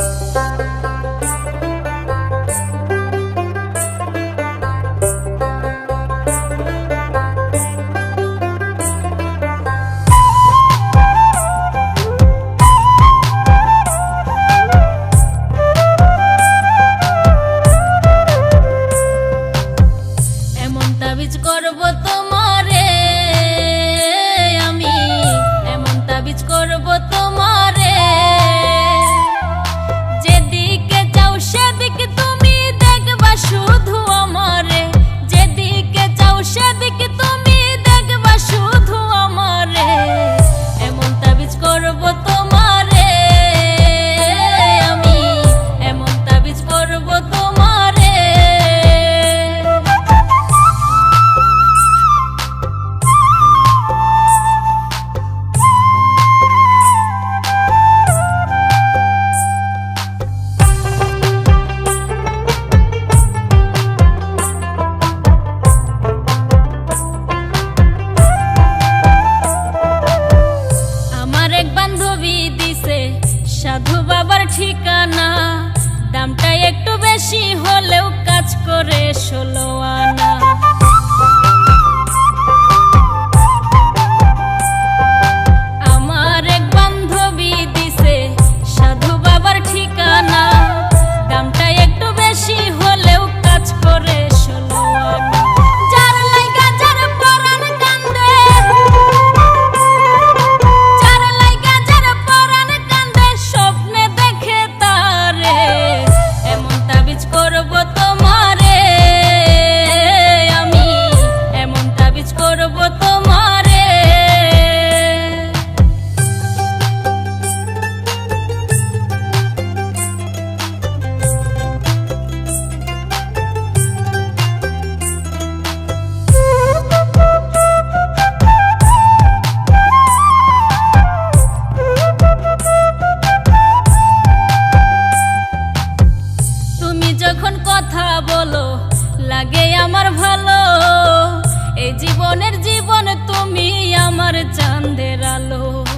Música সাধু বাবার ঠিকানা। দামটা একটু বেশি হলেও কাজ করে ষোলো আনা। আমার ভালো। এই জীবনের জীবন তুমি আমার চাঁদের আলো।